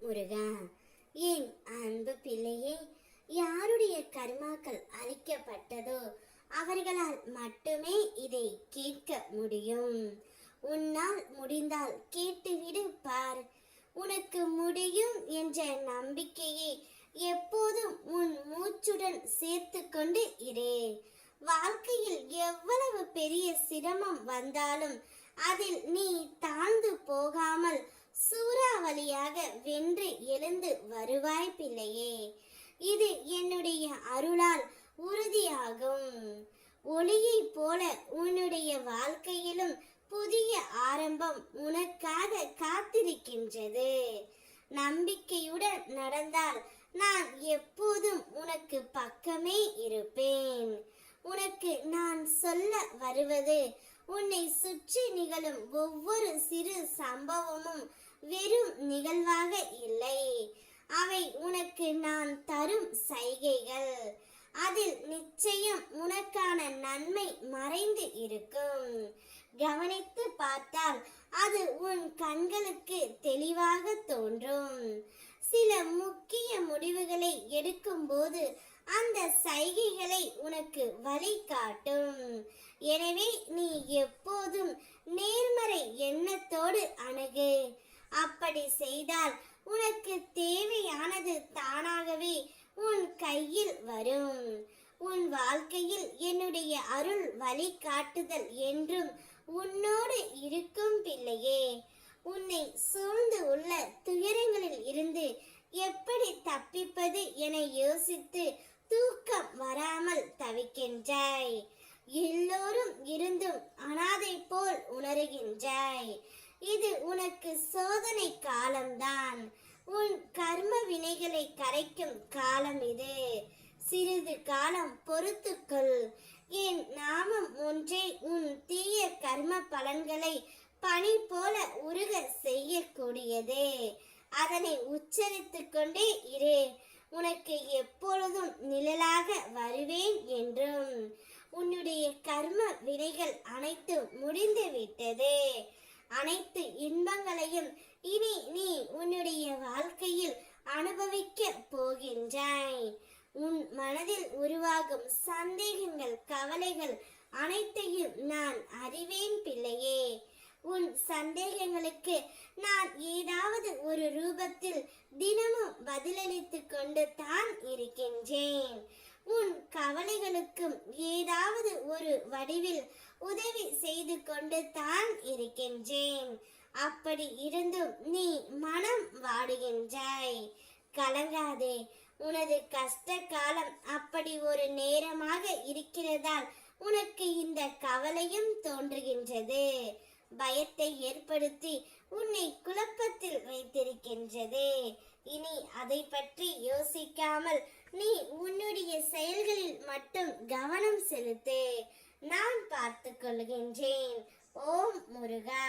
முருகா. என் அன்பு பிள்ளையே யாருடைய கர்மாக்கள் அழிக்கப்பட்டதோ அவர்களால் மட்டுமே இதை கேட்க முடியும். உன்னால் முடிந்தால் கேட்டுவிடு பார். உனக்கு முடியும் என்ற நம்பிக்கையை எப்போதும் உன் மூச்சுடன் சேர்த்து கொண்டு இரு. வாழ்க்கையில் எவ்வளவு பெரிய சிரமம் வந்தாலும் அதில் நீ தாழ்ந்து போகாமல் சூறாவளியாக வென்று எழுந்து வருவாய் பிள்ளையே. இது என்னுடைய அருளால் உறுதியாகும். ஒளியைப் போல உன்னுடைய வாழ்க்கையிலும் புதிய ஆரம்பம் உனக்காக காத்திருக்கின்றது. நம்பிக்கையுடன் நடந்தால் நான் எப்போதும் உனக்கு பக்கமே இருப்பேன். உனக்கு நான் சொல்ல வருவது உன்னை சுற்றி நிகழும் ஒவ்வொரு சிறு சம்பவமும் வெறும் நிகழ்வாக இல்லை. அவை உனக்கு நான் தரும் சைகைகள். அதில் நிச்சயம் உனக்கான நன்மை மறைந்து இருக்கும். கவனித்து பார்த்தால் அது உன் கண்களுக்கு தெளிவாக தோன்றும். சில முக்கிய முடிவுகளை எடுக்கும்போது அந்த சைகைகளை உனக்கு வழிகாட்டும் எனவே நீ எப்போதும் நேர்மறை எண்ணத்தோடு அணுகு. அப்படி செய்தால் உனக்கு தேவையானது தானாகவே உன் கையில் வரும். உன் வாழ்க்கையில் என்னுடைய அருள் வழிகாட்டுதல் என்றும் உன்னோடு இருக்கும் பிள்ளையே. உன்னை சூழ்ந்து உள்ள துயரங்களில் இருந்து எப்படி தப்பிப்பது என யோசித்து தூக்கம் வராமல் தவிக்கின்றாய். எல்லோரும் இருந்தும் அனாதை போல் உணர்கின்றாய். இது உனக்கு சோதனை காலம்தான். உன் கர்ம வினைகளை கரைக்கும் காலம் இது. சிறிது காலம் பொறுத்துக்கொள். என் நாமம் ஒன்றே உன் தீய கர்ம பலன்களை பனி போல உருக செய்யக்கூடியது. அதனை உச்சரித்துக் கொண்டே இரு. உனக்கு எப்பொழுதும் நிழலாக வருவேன் என்றும். உன்னுடைய கர்ம வினைகள் அனைத்தும் முடிந்து விட்டது அனைத்து இன்பங்களையும் இனி நீ உன்னுடைய வாழ்க்கையில் அனுபவிக்க போகின்றாய். உன் மனதில் உருவாகும் சந்தேகங்கள் கவலைகள் அனைத்தையும் நான் அறிவேன் பிள்ளையே. உன் சந்தேகங்களுக்கு நான் ஏதாவது ஒரு ரூபத்தில் தினமும் பதிலளித்து கொண்டு தான் இருக்கின்றேன். கவலைகளுக்கும் ஏதாவது ஒரு வடிவில் உதவி செய்து கொண்டு தான் இருக்கின்றேன். அப்படி இருந்தும் நீ மனம் வாடுகின்றாய். கலங்காதே. உனது கஷ்ட காலம் அப்படி ஒரு நேரமாக இருக்கிறதால் உனக்கு இந்த கவலையும் தோன்றுகின்றது. பயத்தை ஏற்படுத்தி உன்னை குழப்பத்தில் வைத்திருக்கின்றது. இனி அதை பற்றி யோசிக்காமல் நீ உன்னுடைய செயல்களில் மட்டும் கவனம் செலுத்து. நான் பார்த்து கொள்கின்றேன். ஓம் முருகா.